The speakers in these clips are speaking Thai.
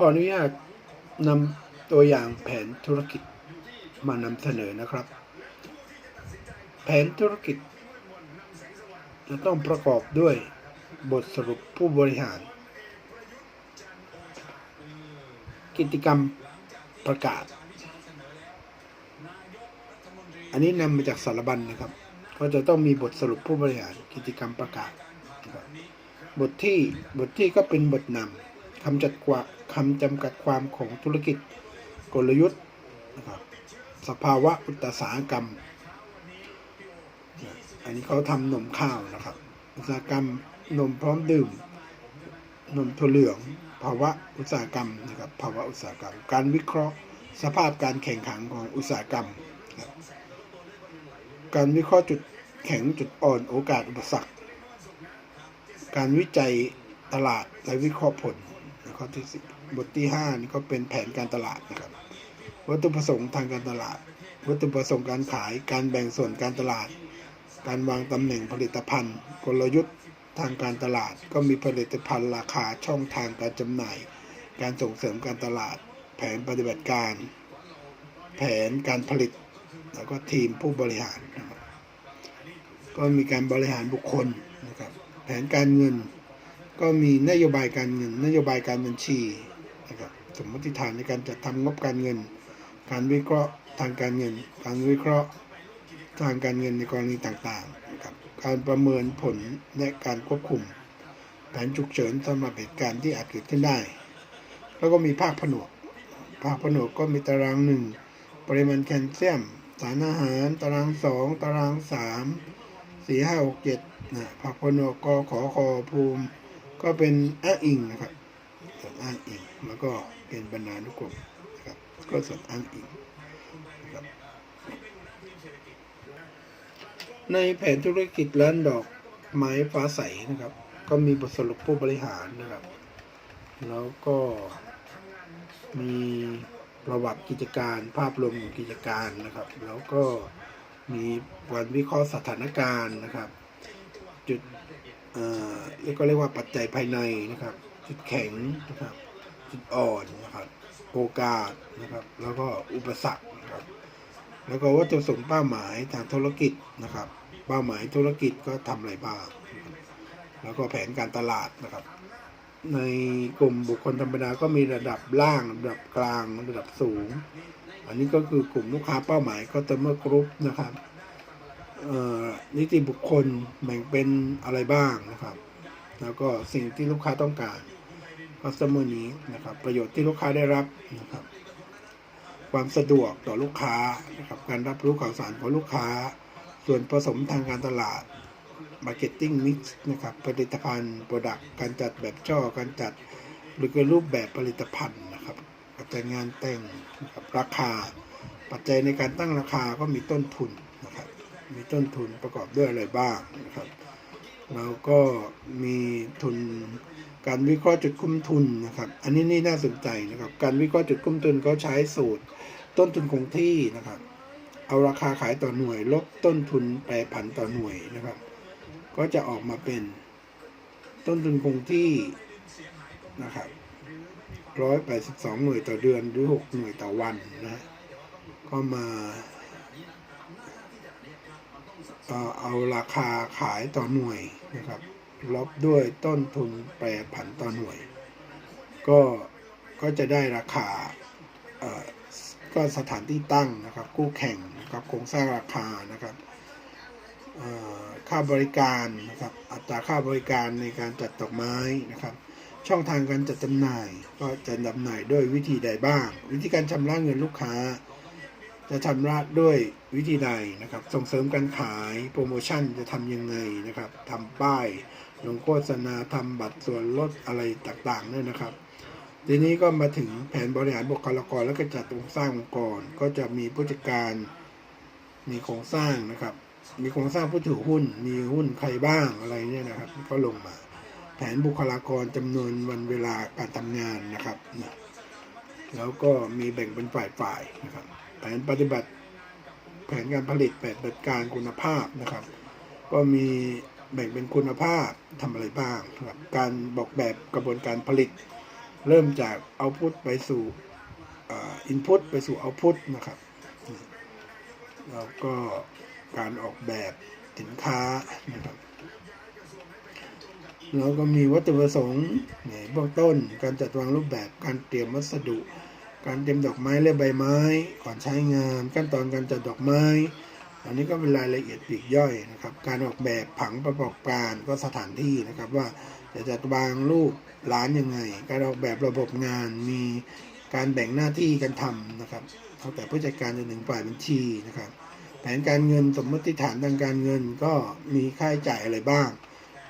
ขออนุญาตนำตัวอย่างแผนธุรกิจมานำเสนอนะครับ แผนธุรกิจ จะต้องประกอบด้วยบทสรุปผู้บริหาร กิจกรรมประกาศ อันนี้นำมาจากสารบัญนะครับ ก็จะต้องมีบทสรุปผู้บริหารกิจกรรมประกาศ บทที่บทที่ก็เป็นบทนำคำจัดกว่า คำจำกัดความของธุรกิจกลยุทธ์นะครับสภาวะอุตสาหกรรม อันนี้เขาทำนมข้าวนะครับ อุตสาหกรรมนมพร้อมดื่ม นมถั่วเหลือง ภาวะอุตสาหกรรมนะครับ ภาวะอุตสาหกรรม การวิเคราะห์สภาพการแข่งขันของอุตสาหกรรมนะรการวิเคราะห์จุดแข็งจุดอ่อนโอกาสอุปสรรค การวิจัยตลาดและวิเคราะห์ผลข้อที่สิบ บทที่ห้านี่ก็เป็นแผนการตลาดนะครับ วัตถุประสงค์ทางการตลาด วัตถุประสงค์การขาย การแบ่งส่วนการตลาด การวางตำแหน่งผลิตภัณฑ์ กลยุทธ์ทางการตลาด ก็มีผลิตภัณฑ์ราคาช่องทางการจำหน่าย การส่งเสริมการตลาด แผนปฏิบัติการ แผนการผลิต แล้วก็ทีมผู้บริหาร ก็มีการบริหารบุคคลนะครับ แผนการเงิน ก็มีนโยบายการเงิน นโยบายการบัญชี นะครับสมมติฐานในการจัดทำงบการเงิน การวิเคราะห์ทางการเงิน การวิเคราะห์ทางการเงินในกรณีต่างๆนะครับการประเมินผลและการควบคุม แผนฉุกเฉินสำหรับเหตุการณ์ที่อาจเกิดขึ้นได้ แล้วก็มีภาคผนวก ภาคผนวกก็มีตารางหนึ่งปริมาณแคลเซียม สารอาหาร ตารางสองตารางสามสี่ห้าหกเจ็ดนะภาคผนวกกขอคอภูมิ ก็เป็นอ้างอิงนะครับ ส่วนอ้างอิง แล้วก็เป็นบรรณานุกรมนะครับก็ส่วนอ้างอิงนะครับในแผนธุรกิจร้านดอกไม้ฟ้าใสนะครับ ก็มีบทสรุปผู้บริหารนะครับ แล้วก็มีประวัติกิจการภาพรวมของกิจการนะครับ แล้วก็มีวันวิเคราะห์สถานการณ์นะครับ จุดเอ่อเรียกก็เรียกว่าปัจจัยภายในนะครับ จุดแข็งนะครับ จุดอ่อนนะครับ โอกาสนะครับ แล้วก็อุปสรรคนะครับ แล้วก็วัตถุประสงค์เป้าหมายทางธุรกิจนะครับ เป้าหมายธุรกิจก็ทำอะไรบ้าง แล้วก็แผนการตลาดนะครับ ในกลุ่มบุคคลธรรมดาก็มีระดับล่างระดับกลางระดับสูง อันนี้ก็คือกลุ่มลูกค้าเป้าหมายก็จะเมื่อกรุ๊ปนะครับนิติบุคคลแบ่งเป็นอะไรบ้างนะครับ แล้วก็สิ่งที่ลูกค้าต้องการ customer need นะครับ ประโยชน์ที่ลูกค้าได้รับนะครับ ความสะดวกต่อลูกค้านะครับการรับรู้ข่าวสารของลูกค้า ส่วนผสมทางการตลาด marketing mix นะครับผลิตภัณฑ์ product การจัดแบบช่อการจัดหรือก็รูปแบบผลิตภัณฑ์นะครับการจัดงานแต่งนะครับราคา ปัจจัยในการตั้งราคาก็มีต้นทุนนะครับมีต้นทุนประกอบด้วยอะไรบ้างนะครับแล้วก็มีทุน การวิเคราะห์จุดคุ้มทุนนะครับ อันนี้นี่น่าสนใจนะครับ การวิเคราะห์จุดคุ้มทุนเขาใช้สูตร ต้นทุนคงที่นะครับ เอาราคาขายต่อหน่วย ลบต้นทุนแปรผันต่อหน่วยนะครับ ก็จะออกมาเป็น ต้นทุนคงที่นะครับร้อยแปดสิบสองหน่วยต่อเดือนหรือหกหน่วยต่อวันนะก็มาต่อเอาราคาขายต่อหน่วยนะครับ ลบด้วยต้นทุนแปรผันต่อหน่วย ก็ก็จะได้ราคาก็สถานที่ตั้งนะครับ คู่แข่งนะครับโครงสร้างราคานะครับค่าบริการนะครับอัตราค่าบริการในการจัดดอกไม้นะครับ ช่องทางการจัดจำหน่ายก็จะจำหน่ายด้วยวิธีใดบ้าง วิธีการชำระเงินลูกค้า จะชำระด้วยวิธีใดนะครับ ส่งเสริมการขายโปรโมชั่นจะทำยังไงนะครับทำป้าย ลงโฆษณาทำบัตรส่วนลดอะไรต่างๆเนี่ยนะครับ ทีนี้ก็มาถึงแผนบริหารบุคลากรแล้วก็จัดโครงสร้างองค์กร ก็จะมีผู้จัดการ มีโครงสร้างนะครับ มีโครงสร้างผู้ถือหุ้น มีหุ้นใครบ้างอะไรเนี่ยนะครับ ก็ลงมา แผนบุคลากรจำนวนวันเวลาการทำงานนะครับนะแล้วก็มีแบ่งเป็นฝ่ายๆนะครับ แผนปฏิบัติ แผนการผลิตแผนปฏิบัติการคุณภาพนะครับ ก็มี แบ่งเป็นคุณภาพทำอะไรบ้างครับการบอกแบบกระบวนการผลิต เริ่มจากเอาพุทไปสู่อินพุตไปสู่เอาพุตนะครับแล้วก็การออกแบบสินค้านะครับแล้วก็มีวัตถุประสงค์ในเบื้องต้น การจัดวางรูปแบบการเตรียมวัสดุ การเตรียมดอกไม้และใบไม้ ก่อนใช้งาน ขั้นตอนการจัดดอกไม้ อันนี้ก็เป็นรายละเอียดปลีกย่อยนะครับ การออกแบบผังประกอบการก็สถานที่นะครับว่าจะจัดวางรูปร้านยังไง การออกแบบระบบงานมีการแบ่งหน้าที่กันทำนะครับตั้งแต่ผู้จัดการจนถึงฝ่ายบัญชีนะครับ แผนการเงินสมมติฐานทางการเงินก็มีค่าใช้จ่ายอะไรบ้าง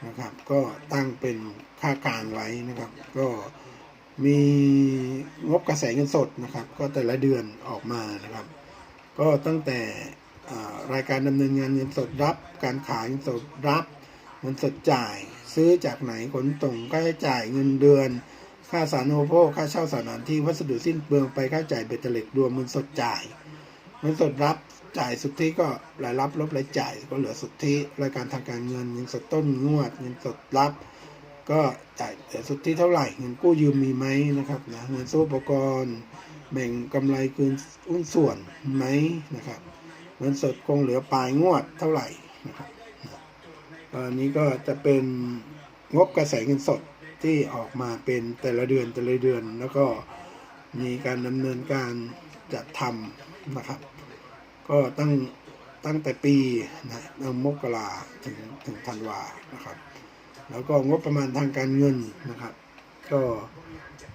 นะครับ ก็ตั้งเป็นค่ากลางไว้นะครับ ก็มีงบกระแสเงินสดนะครับ ก็แต่ละเดือนออกมานะครับ ก็ตั้งแต่ รายการดำเนินงานเงินสดรับ การขายเงินสดรับเงินสดจ่าย ซื้อจากไหนขนส่งค่าใช้จ่ายเงินเดือน ค่าสารณูปโภคค่าเช่าสถานที่วัสดุสิ้นเปลืองไปค่าจ่ายเบ็ดเตล็ดรวมเงินสดจ่ายเงินสดรับจ่ายสุทธิก็รายรับลบรายจ่ายก็เหลือสุทธิรายการทางการเงินเงินสดต้นงวดเงินสดรับ ก็จ่ายแต่สุทธิเท่าไหร่เงินกู้ยืมมีไหมนะครับนะเงินซื้ออุปกรณ์แบ่งกำไรคืนหุ้นส่วนไหมนะครับ เงินสดคงเหลือปลายงวดเท่าไหร่นะครับอันนี้ก็จะเป็นงบกระแสเงินสดที่ออกมาเป็นแต่ละเดือนแต่ละเดือน แล้วก็มีการดำเนินการจัดทำนะครับ ก็ตั้งตั้งแต่ปีนะตั้งมกราถึงถึงธันวานะครับ แล้วก็งบประมาณทางการเงินนะครับ ก็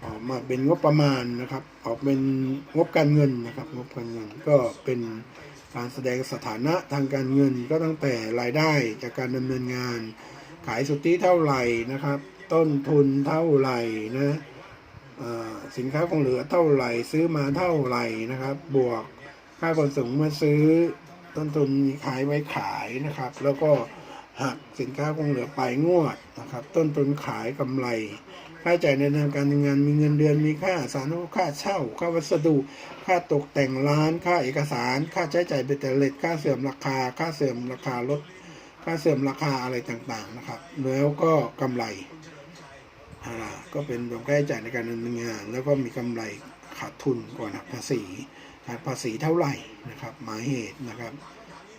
ออกมาเป็นงบประมาณนะครับ ออกเป็นงบการเงินนะครับ งบการเงินก็เป็น การแสดงสถานะทางการเงินก็ตั้งแต่รายได้จากการดำเนินงาน ขายสุทธิเท่าไหร่นะครับ ต้นทุนเท่าไหร่นะสินค้าคงเหลือเท่าไหร่ซื้อมาเท่าไหร่นะครับ บวกค่าขนส่งเมื่อซื้อต้นทุนมีขายไว้ขายนะครับ แล้วก็หักสินค้าคงเหลือปลายงวดนะครับ ต้นทุนขายกำไร ค่าใช้จ่ายในทางการทำงานมีเงินเดือนมีค่าสาธารณูปค่าเช่า ค่าวัสดุ ค่าตกแต่งร้าน ค่าเอกสาร ค่าใช้จ่ายเบ็ดเตล็ดค่าเสื่อมราคา ค่าเสื่อมราคารถค่าเสื่อมราคาอะไรต่างๆนะครับ แล้วก็กำไรอ่าก็เป็นรวมค่าใช้จ่ายในการดำเนินงาน แล้วก็มีกำไรขาดทุนก่อนหักภาษีหักภาษีเท่าไหร่นะครับหมายเหตุนะครับ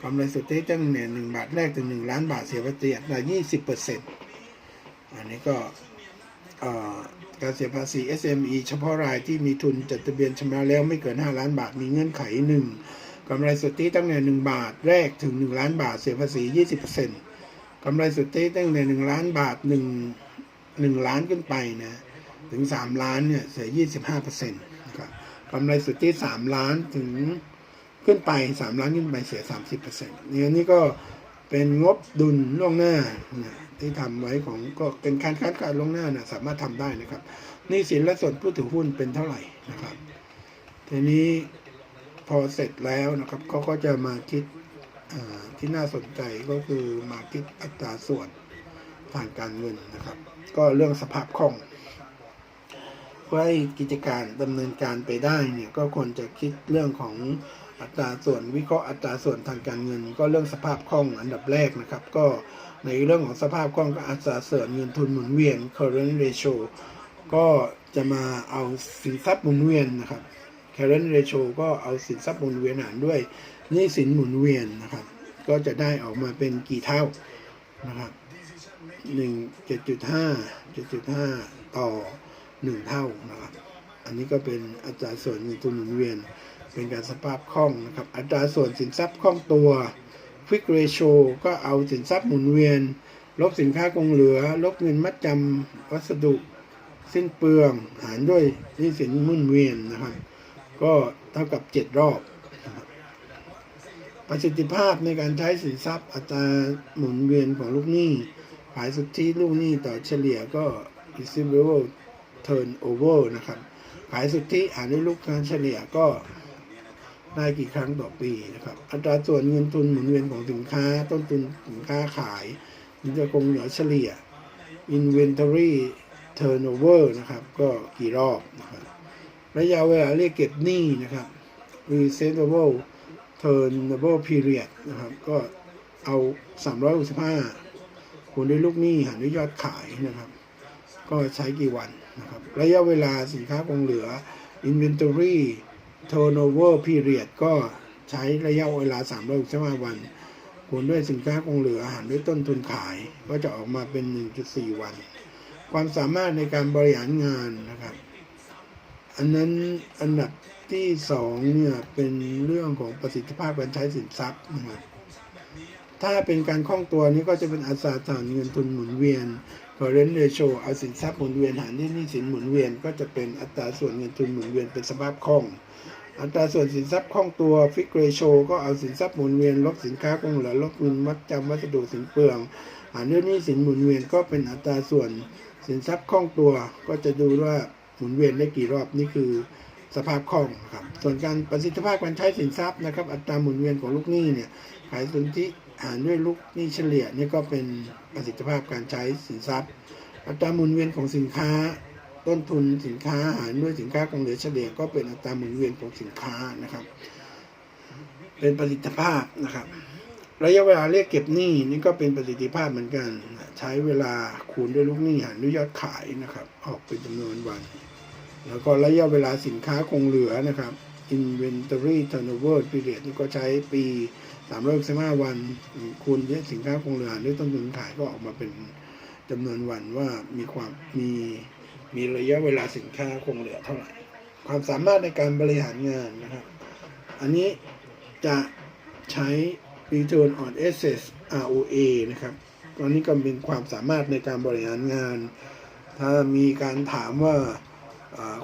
กำไรสุทธิตั้งแต่หนึ่งบาทแรกถึงหนึ่งล้านบาทเสียภาษีอัตรายี่สิบเปอร์เซ็นต์อันนี้ก็ การเสียภาษี SME เฉพาะรายที่มีทุนจดทะเบียนชำระแล้วไม่เกิน 5 ล้านบาทมีเงื่อนไขหนึ่งกำไรสุทธิตั้งแต่ 1 บาทแรกถึง 1 ล้านบาทเสียภาษี 20%กำไรสุทธิตั้งแต่ 1 ล้านบาท 1 1 ล้านขึ้นไปนะถึง 3 ล้านเนี่ยเสีย 25%นะครับกำไรสุทธิ 3 ล้านถึงขึ้นไป 3 ล้านขึ้นไปเสีย 30%นี่อันนี้ก็เป็นงบดุลล่วงหน้านะ ที่ทำไว้ของก็เป็นการคาดการณ์ลงหน้านะสามารถทำได้นะครับนี่สินและส่วนผู้ถือหุ้นเป็นเท่าไหร่นะครับทีนี้พอเสร็จแล้วนะครับเขาก็จะมาคิดที่น่าสนใจก็คือมาคิดอัตราส่วนทางการเงินนะครับ ก็เรื่องสภาพคล่องเพื่อให้กิจการดำเนินการไปได้เนี่ยก็ควรจะคิดเรื่องของอัตราส่วนวิเคราะห์อัตราส่วนทางการเงิน ก็เรื่องสภาพคล่องอันดับแรกนะครับ ก็ ในเรื่องของสภาพคล่องก็อัตราส่วนเงินทุนหมุนเวียน current ratio ก็จะมาเอาสินทรัพย์หมุนเวียนนะครับ current ratio ก็เอาสินทรัพย์หมุนเวียนหารด้วยหนี้สินหมุนเวียนนะครับ ก็จะได้ออกมาเป็นกี่เท่านะครับหนึ่งเจ็ดจุดห้าเจ็ดจุดห้าต่อหนึ่งเท่านะครับ อันนี้ก็เป็นอัตราส่วนเงินทุนหมุนเวียน เป็นการสภาพคล่องนะครับ อัตราส่วนสินทรัพย์คล่องตัว quick ratio ก็เอาสินทรัพย์หมุนเวียน ลบสินค้าคงเหลือ ลบเงินมัดจำวัสดุสิ้นเปลือง หารด้วยนี้สินหมุนเวียนนะครับก็เท่ากับ 7 รอบนะครับประสิทธิภาพในการใช้สินทรัพย์อัตราหมุนเวียนของลูกหนี้ขายสุทธิลูกหนี้ต่อเฉลี่ยก็ receivable turnover นะครับ ขายสุทธิหารด้วยลูกค้าเฉลี่ยก็ ได้กี่ครั้งต่อปีนะครับ อัตราส่วนเงินทุนหมุนเวียนของสินค้า ต้นทุนสินค้าขายมันจะคงเหลือเฉลี่ย inventory turnover นะครับ ก็กี่รอบนะครับระยะเวลาเรียกเก็บหนี้นะครับ receivable turnable period นะครับ ก็เอา 365คูณด้วยลูกหนี้หารด้วยยอดขายนะครับ ก็ใช้กี่วันนะครับ ระยะเวลาสินค้าคงเหลือ inventory turnover period ก็ใช้ระยะเวลา365 วันคูณด้วยสินค้าคงเหลืออาหารด้วยต้นทุนขาย ก็จะออกมาเป็น 1.4 วัน ความสามารถในการบริหารงานนะครับ อันนั้นอันดับที่สองเนี่ยเป็นเรื่องของประสิทธิภาพการใช้สินทรัพย์นะครับถ้าเป็นการคล่องตัวนี้ก็จะเป็นอัตราฐานเงินทุนหมุนเวียน current ratio เอาสินทรัพย์หมุนเวียนหารด้วยหนี้สินหมุนเวียนก็จะเป็นอัตราส่วนเงินทุนหมุนเวียนเป็นสภาพคล่อง อัตราส่วนสินทรัพย์คล่องตัว fixed ratio ก็เอาสินทรัพย์หมุนเวียนลบสินค้าคงเหลือลบเงินมัดจำวัสดุสินเปลืองหารด้วยหนี้สินหมุนเวียนก็เป็นอัตราส่วนสินทรัพย์คล่องตัวก็จะดูว่าหมุนเวียนได้กี่รอบนี่คือสภาพคล่องครับส่วนการประสิทธิภาพการใช้สินทรัพย์นะครับ อัตราหมุนเวียนของลูกหนี้เนี่ยขายสุทธิหารด้วยลูกหนี้เฉลี่ยนี่ก็เป็น ประสิทธิภาพการใช้สินทรัพย์ อัตราหมุนเวียนของสินค้า ต้นทุนสินค้าหารด้วยสินค้าคงเหลือเฉลี่ยก็เป็นอัตราหมุนเวียนของสินค้านะครับ เป็นประสิทธิภาพนะครับ ระยะเวลาเรียกเก็บหนี้นี่ก็เป็นประสิทธิภาพเหมือนกัน ใช้เวลาคูณด้วยลูกหนี้หารด้วยยอดขายนะครับ ออกเป็นจำนวนวัน แล้วก็ระยะเวลาสินค้าคงเหลือนะครับ inventory turnover period นี่ก็ใช้ปี 365วันคูณยสินค้าคงเหลือหรด้วยต้นทุนขายก็ออกมาเป็นจำนวนวันว่ามีความมีมีระยะเวลาสินค้าคงเหลือเท่าไหร่ ความสามารถในการบริหารงานนะครับ อันนี้จะใช้ Return on Assets ROA นะครับตอนนี้ก็เป็นความสามารถในการบริหารงาน ถ้ามีการถามว่า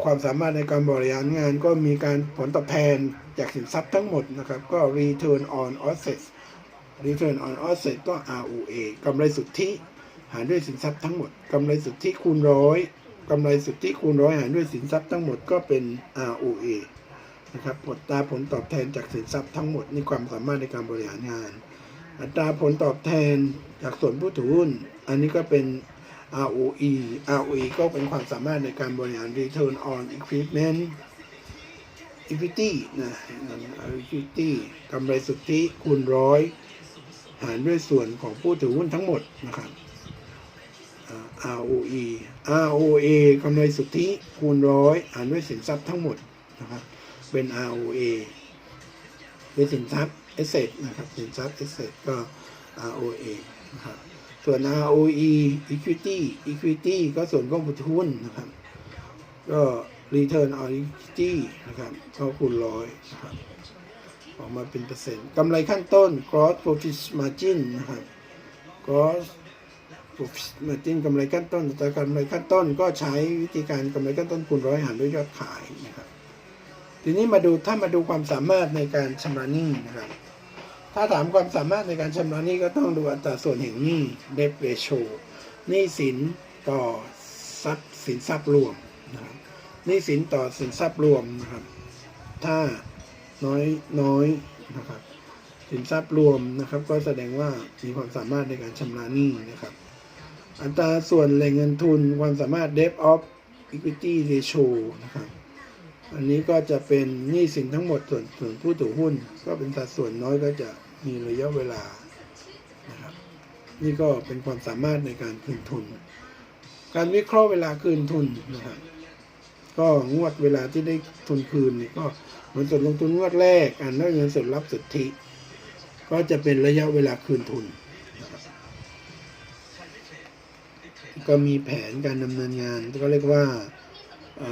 ความสามารถในการบริหารงานก็มีการผลตอบแทนจากสินทรัพย์ทั้งหมดนะครับ ก็ Return on Assets Return on Assets ก็ ROA กำไรสุทธิหารด้วยสินทรัพย์ทั้งหมดกำไรสุทธิคูณร้อยกำไรสุทธิคูณร้อยหารด้วยสินทรัพย์ทั้งหมดก็เป็น ROA นะครับผลตาผลตอบแทนจากสินทรัพย์ทั้งหมดนี่ความสามารถในการบริหารงาน อัตราผลตอบแทนจากส่วนผู้ถือหุ้น อันนี้ก็เป็น ROE ROE ก็เป็นความสามารถในการบริหาร Return on Equipment Equity นะ Equity กำไรสุทธิคูณร้อยหารด้วยส่วนของผู้ถือหุ้นทั้งหมดนะครับ ROE ROA กำไรสุทธิคูณร้อยหารด้วยสินทรัพย์ทั้งหมดนะครับ เป็น ROA คือสินทรัพย์ asset นะครับ สินทรัพย์ asset ก็ ROA นะครับ ส่วน ROE equity equity ก็ส่วนของผู้ถือหุ้นนะครับ ก็ return on equity นะครับก็คูณร้อยนะครับออกมาเป็นเปอร์เซ็นต์กำไรขั้นต้น gross profit margin นะครับ gross profit margin กำไรขั้นต้นแต่กำไรขั้นต้นก็ใช้วิธีการกำไรขั้นต้นคูณร้อยหารด้วยยอดขายนะครับ ทีนี้มาดูถ้ามาดูความสามารถในการชำระหนี้นะครับ ถ้าถามความสามารถในการชำระหนี้ก็ต้องดูอัตราส่วนแห่งหนี้ debt ratio หนี้สินต่อทรัพย์สินทรัพย์รวมนะครับหนี้สินต่อสินทรัพย์รวมนะครับ ถ้าน้อยน้อยนะครับสินทรัพย์รวมนะครับ ก็แสดงว่ามีความสามารถในการชำระหนี้นะครับ อัตราส่วนแหล่งเงินทุนความสามารถ debt of equity ratio นะครับ อันนี้ก็จะเป็นหนี้สินทั้งหมดส่วนส่วนผู้ถือหุ้น ก็เป็นสัดส่วนน้อยก็จะมีระยะเวลานะครับนี่ก็เป็นความสามารถในการคืนทุน การวิเคราะห์เวลาคืนทุนนะครับก็งวดเวลาที่ได้ทุนคืนนี่ก็เงินสดลงทุนงวดแรกอ่านด้วยเงินสดรับสุทธิ ก็จะเป็นระยะเวลาคืนทุน ก็มีแผนการดำเนินงานก็เรียกว่าเ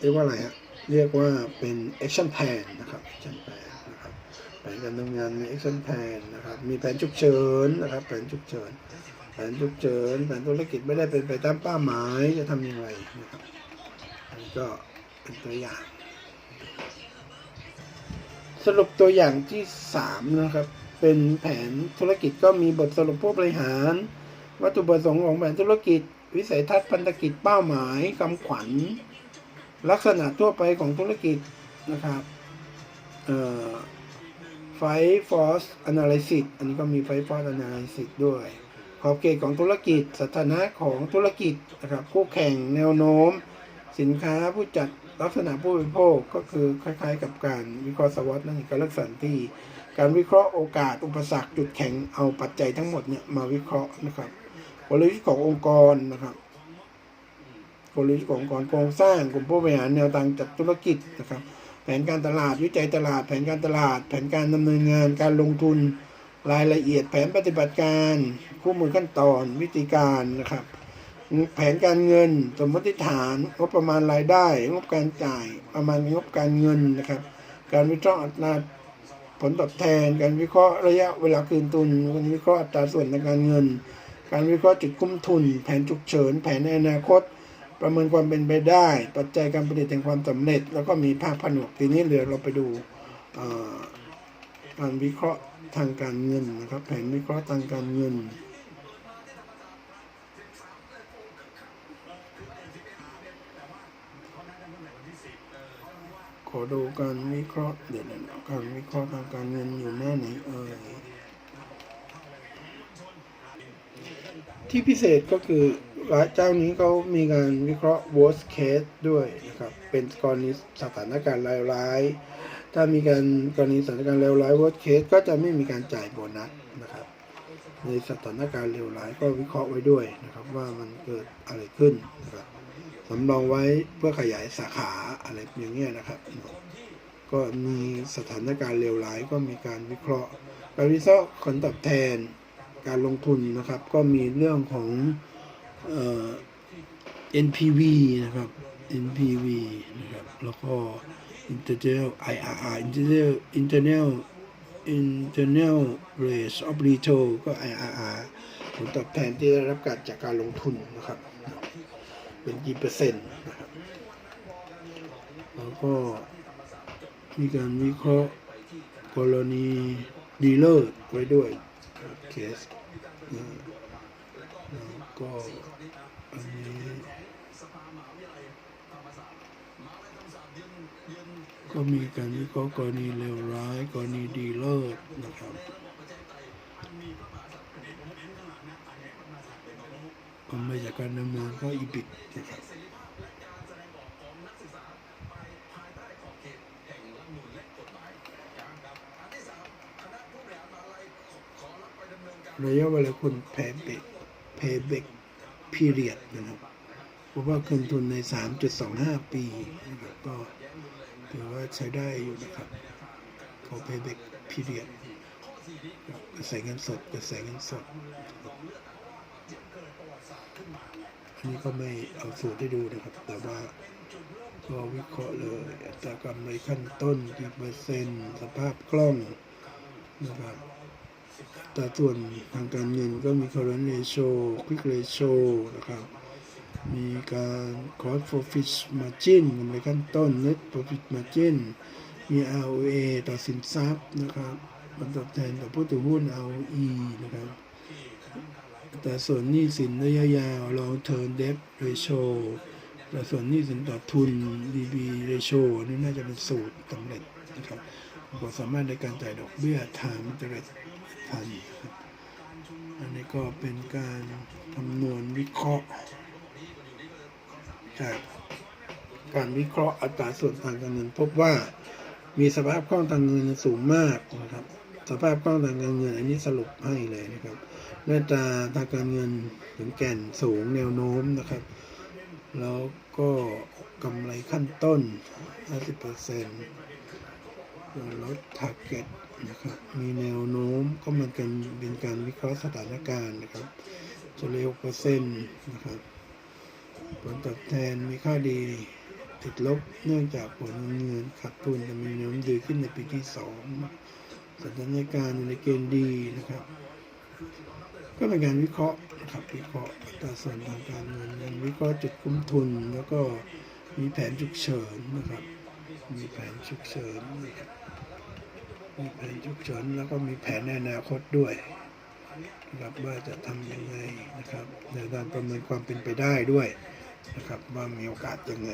เรียกว่าอะไรฮะ เรียกว่าเป็น action plan นะครับ action plan นะครับแผนการดำเนินงานมี action plan นะครับ มีแผนฉุกเฉินนะครับ แผนฉุกเฉิน แผนฉุกเฉิน แผนธุรกิจไม่ได้เป็นไปตามเป้าหมายจะทำอย่างไรนะครับอันนี้ก็เป็นตัวอย่าง สรุปตัวอย่างที่สามนะครับ เป็นแผนธุรกิจก็มีบทสรุปผู้บริหาร วัตถุประสงค์ของแผนธุรกิจ วิสัยทัศน์พันธกิจเป้าหมายคำขวัญ ลักษณะทั่วไปของธุรกิจนะครับไฟฟอร์สแอนาลิซิสอันนี้ก็มีไฟฟอร์สแอนาลิซิสด้วยขอบเขตของธุรกิจสถานะของธุรกิจนะครับคู่แข่งแนวโน้ม สินค้าผู้จัดลักษณะผู้บริโภคก็คือคล้ายๆ กับการวิเคราะห์สวอตนั่นเองการลักษณะที่ การวิเคราะห์โอกาสอุปสรรคจุดแข็งเอาปัจจัยทั้งหมดเนี่ยมาวิเคราะห์นะครับกลยุทธ์ขององค์กรนะครับ กลยุทธ์ขององค์กรโครงสร้างกลุ่มผู้บริหารแนวทางจัดธุรกิจนะครับ แผนการตลาดวิจัยตลาด แผนการตลาด แผนการดำเนินงานการลงทุนรายละเอียด แผนปฏิบัติการคู่มือขั้นตอนวิธีการนะครับ แผนการเงินสมมติฐานงบประมาณรายได้ งบการจ่าย ประมาณงบการเงินนะครับ การวิเคราะห์อัตราผลตอบแทน การวิเคราะห์ระยะเวลาคืนทุนการวิเคราะห์อัตราส่วนทางการเงิน การวิเคราะห์จุดคุ้มทุน แผนฉุกเฉิน แผนในอนาคต ประเมินความเป็นไปได้ ปัจจัยการผลิตแห่งความสำเร็จ แล้วก็มีภาคผนวกทีนี้เดี๋ยวเราไปดูการวิเคราะห์ทางการเงินนะครับ แผนวิเคราะห์ทางการเงินขอดูการวิเคราะห์เดี๋ยวนะการวิเคราะห์ทางการเงินอยู่หน้าไหนเอ่ยที่พิเศษก็คือ ร้านเจ้านี้เขามีการวิเคราะห์ worst case ด้วยนะครับ เป็นกรณีสถานการณ์ร้ายๆถ้ามีการกรณีสถานการณ์เลวร้าย worst case ก็จะไม่มีการจ่ายโบนัสนะครับ ในสถานการณ์เลวร้ายก็วิเคราะห์ไว้ด้วยนะครับว่ามันเกิดอะไรขึ้นนะครับสำรองไว้เพื่อขยายสาขาอะไรอย่างเงี้ยนะครับ ก็มีสถานการณ์เลวร้ายก็มีการวิเคราะห์ การวิเคราะห์ผลตอบแทนการลงทุนนะครับ ก็มีเรื่องของ NPV นะครับ NPV นะครับแล้วก็ internal IRR internal internal internal rate of return ก็ IRR ผลตอบแทนที่ได้รับการจากการลงทุนนะครับ เป็นกี่เปอร์เซ็นต์นะครับ แล้วก็มีการวิเคราะห์กรณีดีลเลอร์ไว้ด้วยเคส ก็อันนี้ก็มีการวิเคราะห์กรณีเลวร้ายกรณีดีเลอร์นะครับกำไรจากการดำเนินก็อีบิดนะครับระยะเวลาคุณแพเบก เพเบกพีเรียดนะครับเพราะว่าคืนทุนใน 3.25 ปีนะครับก็ถือว่าใช้ได้อยู่นะครับเขาเพเบกพีเรียดกระแสเงินสดกระแสเงินสด อันนี้ก็ไม่เอาสูตรให้ดูนะครับ แต่ว่าก็วิเคราะห์เลยอัตรากำไรขั้นต้นกี่เปอร์เซ็นต์ สภาพคล่องนะครับ แต่ส่วนทางการเงินก็มี current ratio quick ratio นะครับมีการ cost profit margin กำไรขั้นต้น net profit margin มี ROA ต่อสินทรัพย์นะครับผลตอบแทนต่อผู้ถือหุ้น ROE นะครับ แต่ส่วนหนี้สินระยะยาว long term debt ratio แต่ส่วนหนี้สินต่อทุน DB ratio นี่น่าจะเป็นสูตรสำเร็จนะครับความสามารถในการจ่ายดอกเบี้ย time interest พัน อันนี้ก็เป็นการคำนวณวิเคราะห์ จากการวิเคราะห์อัตราส่วนทางการเงิน พบว่ามีสภาพคล่องทางเงินสูงมากนะครับ สภาพคล่องทางการเงิน อันนี้สรุปให้เลยนะครับหน้าตาทางการเงินถึงแก่นสูงแนวโน้มนะครับ แล้วก็กำไรขั้นต้น 50%ลด target นะครับมีแนวโน้มก็มันกันเป็นการวิเคราะห์สถานการณ์นะครับจะเร็วเปอร์เซ็นต์นะครับ ผลตอบแทนมีค่าดีติดลบเนื่องจากผลเงินขาดทุนจะมีแนวโน้มดีขึ้นในปีที่สองสถานการณ์ในเกณฑ์ดีนะครับ ก็เป็นการวิเคราะห์นะครับวิเคราะห์อัตราส่วนทางการเงินวิเคราะห์จุดคุ้มทุนแล้วก็มีแผนฉุกเฉินนะครับ มีแผนฉุกเฉินนะครับ มีแผนฉุกเฉินแล้วก็มีแผนในอนาคตด้วยนะครับว่าจะทำยังไงนะครับในด้านประเมินความเป็นไปได้ด้วยนะครับว่ามีโอกาสยังไง